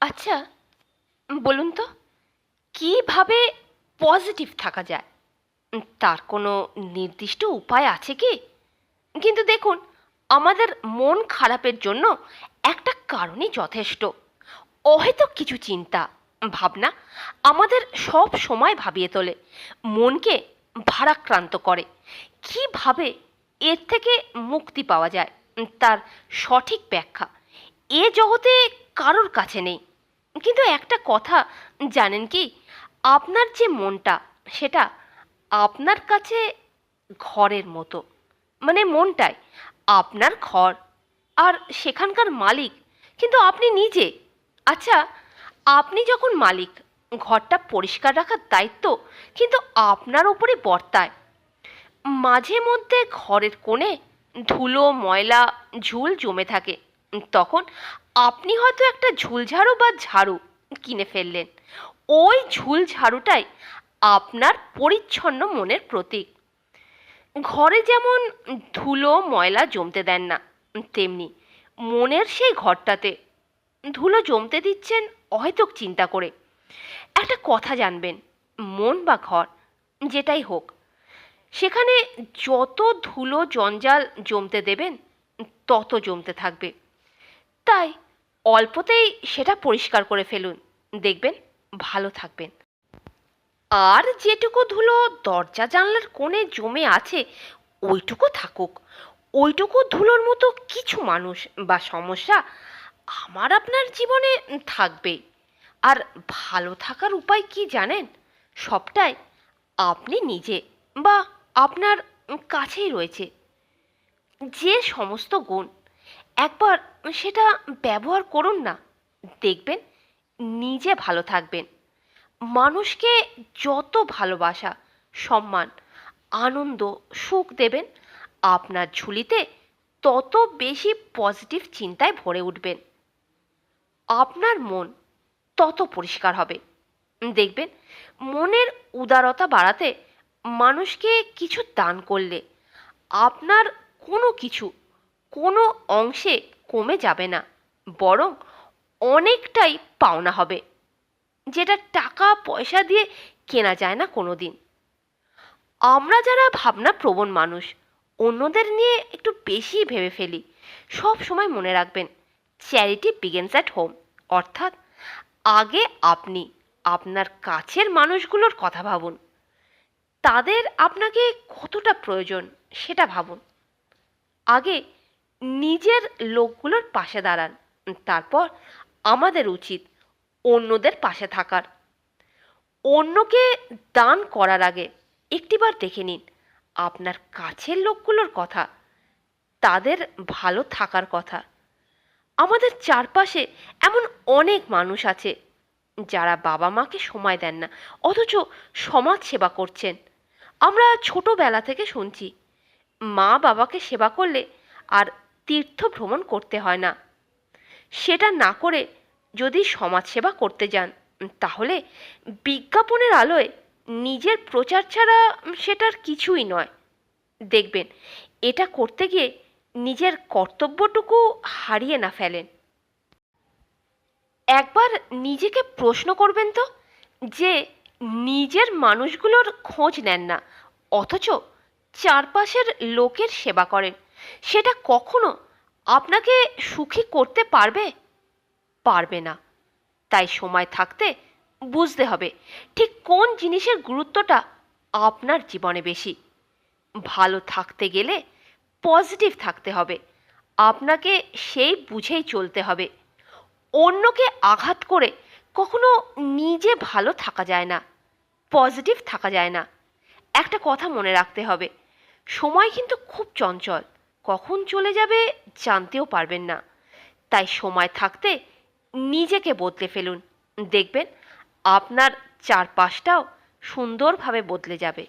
আচ্ছা বলুন তো, কীভাবে পজিটিভ থাকা যায়? তার কোনো নির্দিষ্ট উপায় আছে কি? কিন্তু দেখুন, আমাদের মন খারাপের জন্য একটা কারণই যথেষ্ট। অহেতুক কিছু চিন্তা, ভাবনা আমাদের সব সময় ভাবিয়ে তোলে। মনকে ভারাক্রান্ত করে। কীভাবে এর থেকে মুক্তি পাওয়া যায়? তার সঠিক ব্যাখ্যা। এ জগতে কারোর কাছে নেই। কিন্তু একটা কথা, জানেন কি? আপনার যে মনটা, সেটা আপনার কাছে ঘরের মতো। মানে মনটাই, আপনার ঘর আর সেখানকার মালিক। কিন্তু আপনি নিজে আচ্ছা আপনি যখন মালিক, ঘরটা পরিষ্কার রাখার দায়িত্ব কিন্তু আপনার ওপরে বর্তায়। মাঝে মধ্যে ঘরের কোণে ধুলো, ময়লা, ঝুল জমে থাকে। তখন আপনি হয়তো একটা ঝুলঝাড়ু বা ঝাড়ু কিনে ফেললেন। ওই ঝুল ঝাড়ুটাই আপনার পরিচ্ছন্ন মনের প্রতীক। ঘরে যেমন ধুলো, ময়লা জমতে দেন না, তেমনি মনের সেই ঘরটাতে ধুলো জমতে দিচ্ছেন অহেতুক চিন্তা করে। একটা কথা জানবেন, মন বা ঘর, যেটাই হোক, সেখানে যত ধুলো, জঞ্জাল জমতে দেবেন, তত জমতে থাকবে। তাই অল্পতেই সেটা পরিষ্কার করে ফেলুন। দেখবেন, ভালো থাকবেন। আর যেটুকু ধুলো দরজা জানলার কোণে জমে আছে, ওইটুকু থাকুক। ওইটুকু ধুলোর মতো কিছু মানুষ বা সমস্যা আমার আপনার জীবনে থাকবেই আর ভালো থাকার উপায় কি জানেন? সবটাই আপনি নিজে বা আপনার কাছেই রয়েছে। যে সমস্ত গুণ একবার সেটা ব্যবহার করুন না। দেখবেন নিজে ভালো থাকবেন। মানুষকে যত ভালোবাসা, সম্মান, আনন্দ, সুখ দেবেন, আপনার ঝুলিতে তত বেশি পজিটিভ চিন্তায় ভরে উঠবেন। আপনার মন তত পরিষ্কার হবে। দেখবেন মনের উদারতা বাড়াতে মানুষকে কিছু দান করলে আপনার কোনো কিছু কোনো অংশে কমে যাবে না, বরং অনেকটাই পাওনা হবে, যেটা টাকা পয়সা দিয়ে কেনা যায় না কোনো দিন আমরা যারা ভাবনা প্রবণ মানুষ, অন্যদের নিয়ে একটু বেশি ভেবে ফেলি। সব সময় মনে রাখবেন চ্যারিটি বিগেন্স অ্যাট হোম অর্থাৎ আগে আপনি, আপনার কাছের মানুষগুলোর কথা ভাবুন। তাদের আপনাকে কতটা প্রয়োজন সেটা ভাবুন। আগে নিজের লোকগুলোর পাশে দাঁড়ান। তারপর আমাদের উচিত অন্যদের পাশে থাকার। অন্যকে দান করার আগে একটিবার দেখে নিন আপনার কাছের লোকগুলোর কথা, তাদের ভালো থাকার কথা। আমাদের চারপাশে এমন অনেক মানুষ আছে যারা বাবা মাকে সময় দেন না, অথচ সমাজ সেবা করছেন। আমরা ছোটবেলা থেকে শুনছি মা বাবাকে সেবা করলে আর তীর্থ ভ্রমণ করতে হয় না। সেটা না করে যদি সমাজসেবা করতে যান, তাহলে বিজ্ঞাপনের আলোয় নিজের প্রচার ছাড়া সেটার কিছুই নয়। দেখবেন, এটা করতে গিয়ে নিজের কর্তব্যটুকু হারিয়ে না ফেলেন। একবার নিজেকে প্রশ্ন করবেন তো, যে নিজের মানুষগুলোর খোঁজ নেন না, অথচ চারপাশের লোকের সেবা করেন। সেটা কখনো আপনাকে সুখী করতে পারবে? পারবে না। তাই সময় থাকতে বুঝতে হবে ঠিক কোন জিনিসের গুরুত্বটা আপনার জীবনে বেশি। ভালো থাকতে গেলে পজিটিভ থাকতে হবে। আপনাকে সেই বুঝেই চলতে হবে। অন্যকে আঘাত করে কখনো নিজে ভালো থাকা যায় না, পজিটিভ থাকা যায় না। একটা কথা মনে রাখতে হবে, সময় কিন্তু খুব চঞ্চল। কখন চলে যাবে জানতেও পারবেন না। তাই সময় থাকতে নিজেকে বদলে ফেলুন। দেখবেন আপনার চারপাশটাও সুন্দরভাবে বদলে যাবে।